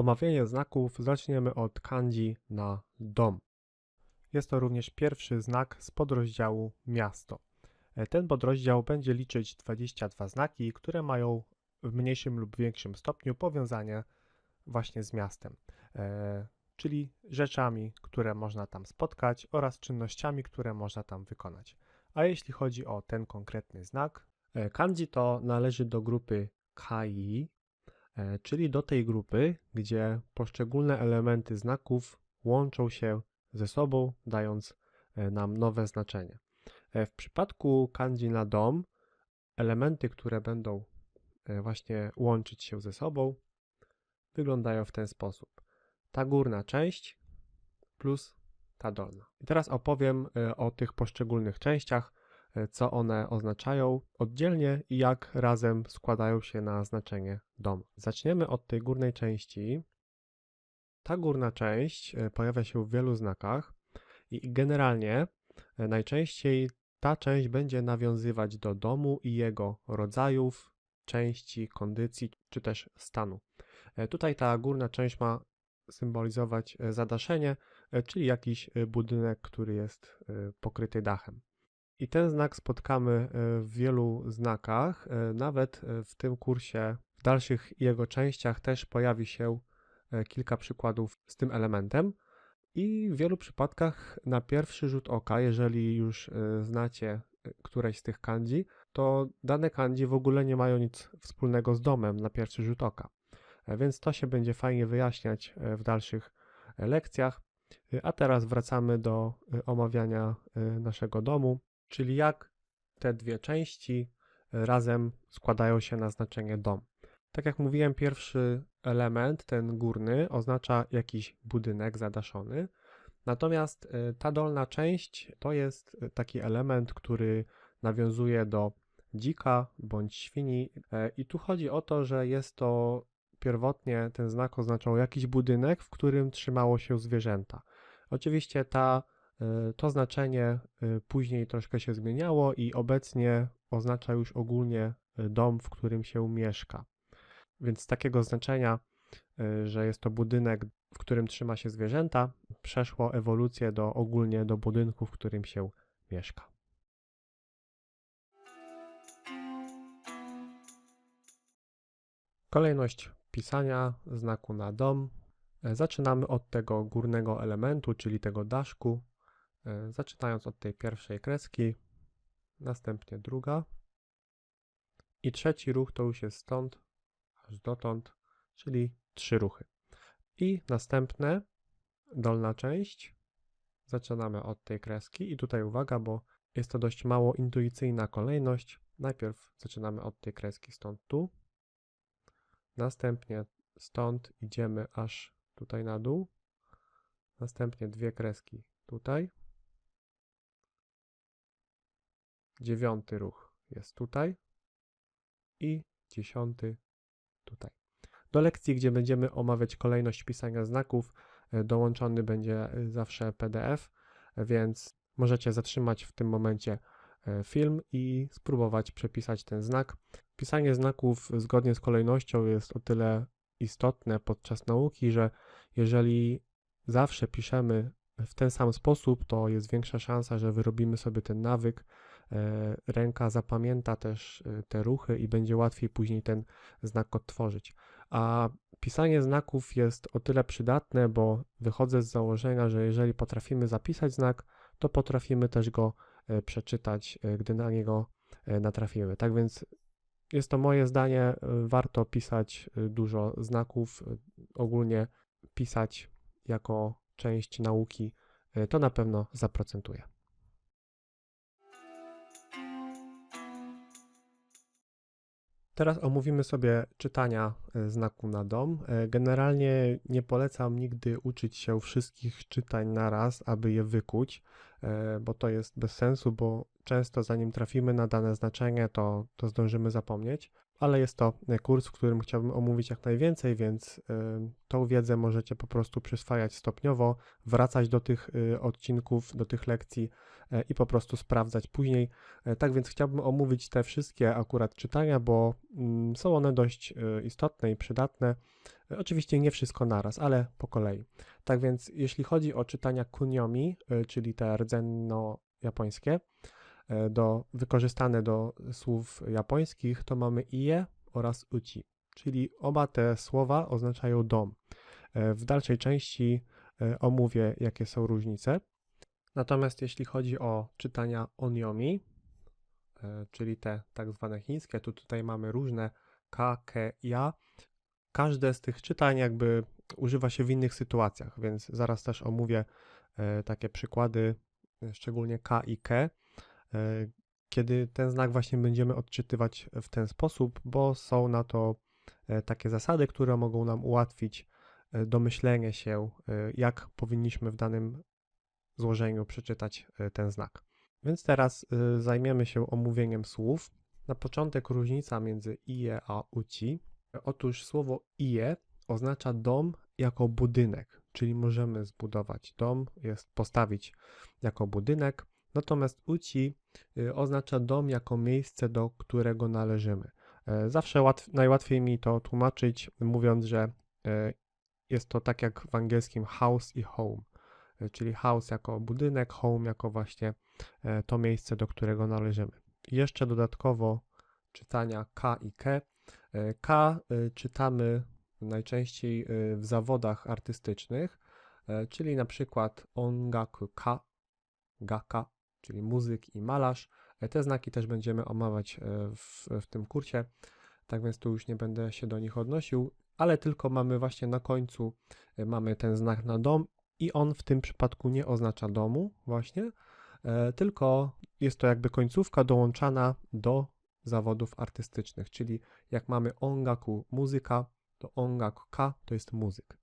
Omawianie znaków zaczniemy od kanji na dom. Jest to również pierwszy znak z podrozdziału miasto. E, Ten podrozdział będzie liczyć 22 znaki, które mają w mniejszym lub większym stopniu powiązanie właśnie z miastem, e, czyli rzeczami, które można tam spotkać oraz czynnościami, które można tam wykonać. A jeśli chodzi o ten konkretny znak, e, kanji to należy do grupy kai, czyli do tej grupy, gdzie poszczególne elementy znaków łączą się ze sobą, dając e, nam nowe znaczenie. E, W przypadku kanji na dom, elementy, które będą e, właśnie łączyć się ze sobą, wyglądają w ten sposób. Ta górna część plus ta dolna. I teraz opowiem e, o tych poszczególnych częściach, e, co one oznaczają oddzielnie i jak razem składają się na znaczenie dom. Zaczniemy od tej górnej części. Ta górna część e, pojawia się w wielu znakach i generalnie e, najczęściej ta część będzie nawiązywać do domu i jego rodzajów, części, kondycji czy też stanu. E, Tutaj ta górna część ma symbolizować e, zadaszenie, e, czyli jakiś e, budynek, który jest e, pokryty dachem. I ten znak spotkamy e, w wielu znakach, e, nawet e, w tym kursie, w dalszych jego częściach też pojawi się kilka przykładów z tym elementem. I w wielu przypadkach na pierwszy rzut oka, jeżeli już znacie któreś z tych kanji, to dane kanji w ogóle nie mają nic wspólnego z domem na pierwszy rzut oka. Więc to się będzie fajnie wyjaśniać w dalszych lekcjach. A teraz wracamy do omawiania naszego domu, czyli jak te dwie części razem składają się na znaczenie dom. Tak jak mówiłem, pierwszy element, ten górny, oznacza jakiś budynek zadaszony. Natomiast e, ta dolna część to jest e, taki element, który nawiązuje do dzika bądź świni. E, I tu chodzi o to, że jest to pierwotnie ten znak oznaczał jakiś budynek, w którym trzymało się zwierzęta. Oczywiście ta, to znaczenie e, później troszkę się zmieniało i obecnie oznacza już ogólnie e, dom, w którym się mieszka. Więc z takiego znaczenia, że jest to budynek, w którym trzyma się zwierzęta, przeszło ewolucję do ogólnie do budynku, w którym się mieszka. Kolejność pisania znaku na dom. E, Zaczynamy od tego górnego elementu, czyli tego daszku. E, Zaczynając od tej pierwszej kreski, następnie druga. I trzeci ruch to już jest stąd aż dotąd, czyli trzy ruchy. I następne, dolna część. Zaczynamy od tej kreski i tutaj uwaga, bo jest to dość mało intuicyjna kolejność. Najpierw zaczynamy od tej kreski stąd tu. Następnie stąd idziemy aż tutaj na dół. Następnie dwie kreski tutaj. Dziewiąty ruch jest tutaj. I dziesiąty tutaj. Do lekcji, gdzie będziemy omawiać kolejność pisania znaków, e, dołączony będzie e, zawsze PDF, więc możecie zatrzymać w tym momencie e, film i spróbować przepisać ten znak. Pisanie znaków zgodnie z kolejnością jest o tyle istotne podczas nauki, że jeżeli zawsze piszemy w ten sam sposób, to jest większa szansa, że wyrobimy sobie ten nawyk. E, Ręka zapamięta też e, te ruchy i będzie łatwiej później ten znak odtworzyć. A pisanie znaków jest o tyle przydatne, bo wychodzę z założenia, że jeżeli potrafimy zapisać znak, to potrafimy też go e, przeczytać, gdy na niego natrafimy. Tak więc jest to moje zdanie, warto pisać dużo znaków, ogólnie pisać jako część nauki, e, to na pewno zaprocentuje. Teraz omówimy sobie czytania e, znaku na dom. E, Generalnie nie polecam nigdy uczyć się wszystkich czytań na raz, aby je wykuć, bo to jest bez sensu, bo często zanim trafimy na dane znaczenie, to, to zdążymy zapomnieć. Ale jest to e, kurs, w którym chciałbym omówić jak najwięcej, więc y, tą wiedzę możecie po prostu przyswajać stopniowo, wracać do tych y, odcinków, do tych lekcji e, i po prostu sprawdzać później. E, Tak więc chciałbym omówić te wszystkie akurat czytania, bo mm, są one dość istotne i przydatne. E, Oczywiście nie wszystko naraz, ale po kolei. Tak więc jeśli chodzi o czytania kuniomi, y, czyli te rdzenno-japońskie, e, do, wykorzystane do słów japońskich, to mamy ie oraz uchi, czyli oba te słowa oznaczają dom. E, W dalszej części e, omówię, jakie są różnice. Natomiast jeśli chodzi o czytania onyomi, e, czyli te tak zwane chińskie, to tutaj mamy różne ka, ke, ja. Każde z tych czytań jakby używa się w innych sytuacjach, więc zaraz też omówię e, takie przykłady, e, szczególnie ka i ke, e, kiedy ten znak właśnie będziemy odczytywać w ten sposób, bo są na to e, takie zasady, które mogą nam ułatwić e, domyślenie się, e, jak powinniśmy w danym złożeniu przeczytać e, ten znak. Więc teraz e, zajmiemy się omówieniem słów. Na początek różnica między ie a uci. Otóż słowo ie oznacza dom jako budynek, czyli możemy zbudować dom, jest postawić jako budynek. Natomiast uci y, oznacza dom jako miejsce, do którego należymy. E, Zawsze łatw, najłatwiej mi to tłumaczyć, mówiąc, że e, jest to tak jak w angielskim house i home, E, czyli house jako budynek, home jako właśnie to miejsce, do którego należymy. Jeszcze dodatkowo czytania K i K. K e, czytamy najczęściej e, w zawodach artystycznych, czyli na przykład ongaku K, gaka, czyli muzyk i malarz. E, Te znaki też będziemy omawiać e, w, w tym kursie, tak więc tu już nie będę się do nich odnosił, ale tylko mamy właśnie na końcu e, mamy ten znak na dom i on w tym przypadku nie oznacza domu właśnie, tylko jest to jakby końcówka dołączana do zawodów artystycznych, czyli jak mamy ongaku muzyka, to ongaku ka to jest muzyk.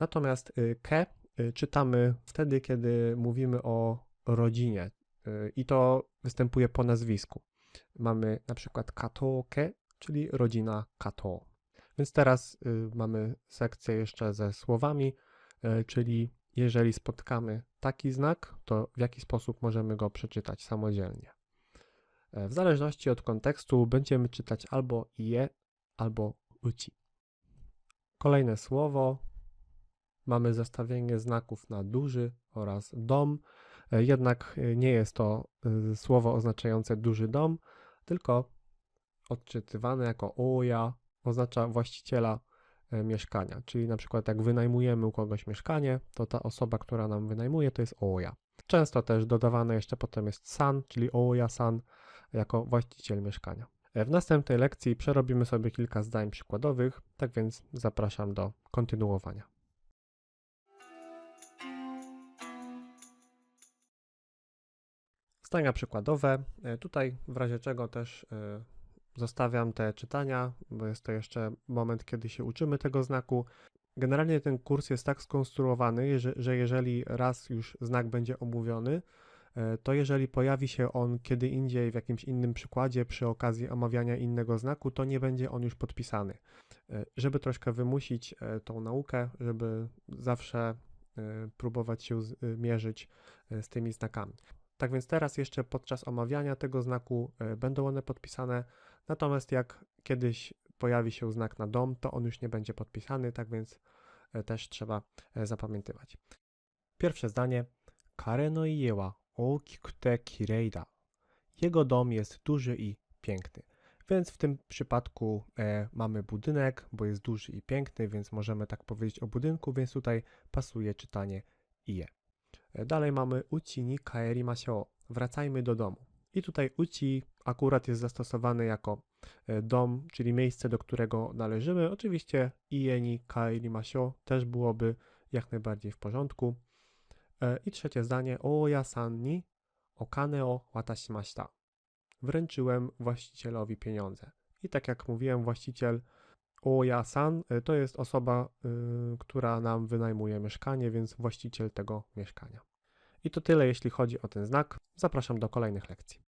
Natomiast ke czytamy wtedy, kiedy mówimy o rodzinie i to występuje po nazwisku. Mamy na przykład katoke, czyli rodzina kato. Więc teraz y, mamy sekcję jeszcze ze słowami, y, czyli jeżeli spotkamy taki znak, to w jaki sposób możemy go przeczytać samodzielnie. E, W zależności od kontekstu będziemy czytać albo je, albo uci. Kolejne słowo. Mamy zestawienie znaków na duży oraz dom. E, Jednak e, nie jest to e, słowo oznaczające duży dom, tylko odczytywane jako oja oznacza właściciela mieszkania. Czyli na przykład jak wynajmujemy u kogoś mieszkanie, to ta osoba, która nam wynajmuje, to jest oja. Często też dodawane jeszcze potem jest san, czyli oja san, jako właściciel mieszkania. W następnej lekcji przerobimy sobie kilka zdań przykładowych, tak więc zapraszam do kontynuowania. Zdania przykładowe. E, Tutaj w razie czego też e, zostawiam te czytania, bo jest to jeszcze moment, kiedy się uczymy tego znaku. Generalnie ten kurs jest tak skonstruowany, że, że jeżeli raz już znak będzie omówiony, e, to jeżeli pojawi się on kiedy indziej w jakimś innym przykładzie przy okazji omawiania innego znaku, to nie będzie on już podpisany. Żeby troszkę wymusić tą naukę, żeby zawsze próbować się mierzyć z tymi znakami. Tak więc teraz jeszcze podczas omawiania tego znaku e, będą one podpisane, natomiast jak kiedyś pojawi się znak na dom, to on już nie będzie podpisany, tak więc e, też trzeba e, zapamiętywać. Pierwsze zdanie. Kare no ie wa oukikute kirei da. Jego dom jest duży i piękny. Więc w tym przypadku e, mamy budynek, bo jest duży i piękny, więc możemy tak powiedzieć o budynku, więc tutaj pasuje czytanie ie. Dalej mamy uchi ni kaerimashou. Wracajmy do domu. I tutaj uchi akurat jest zastosowany jako e, dom, czyli miejsce, do którego należymy. Oczywiście ie ni kaerimashou też byłoby jak najbardziej w porządku. E, I trzecie zdanie. Oya-san ni okane watashimashita. Wręczyłem właścicielowi pieniądze. I tak jak mówiłem, właściciel Oya-san e, to jest osoba, y, która nam wynajmuje mieszkanie, więc właściciel tego mieszkania. I to tyle, jeśli chodzi o ten znak. Zapraszam do kolejnych lekcji.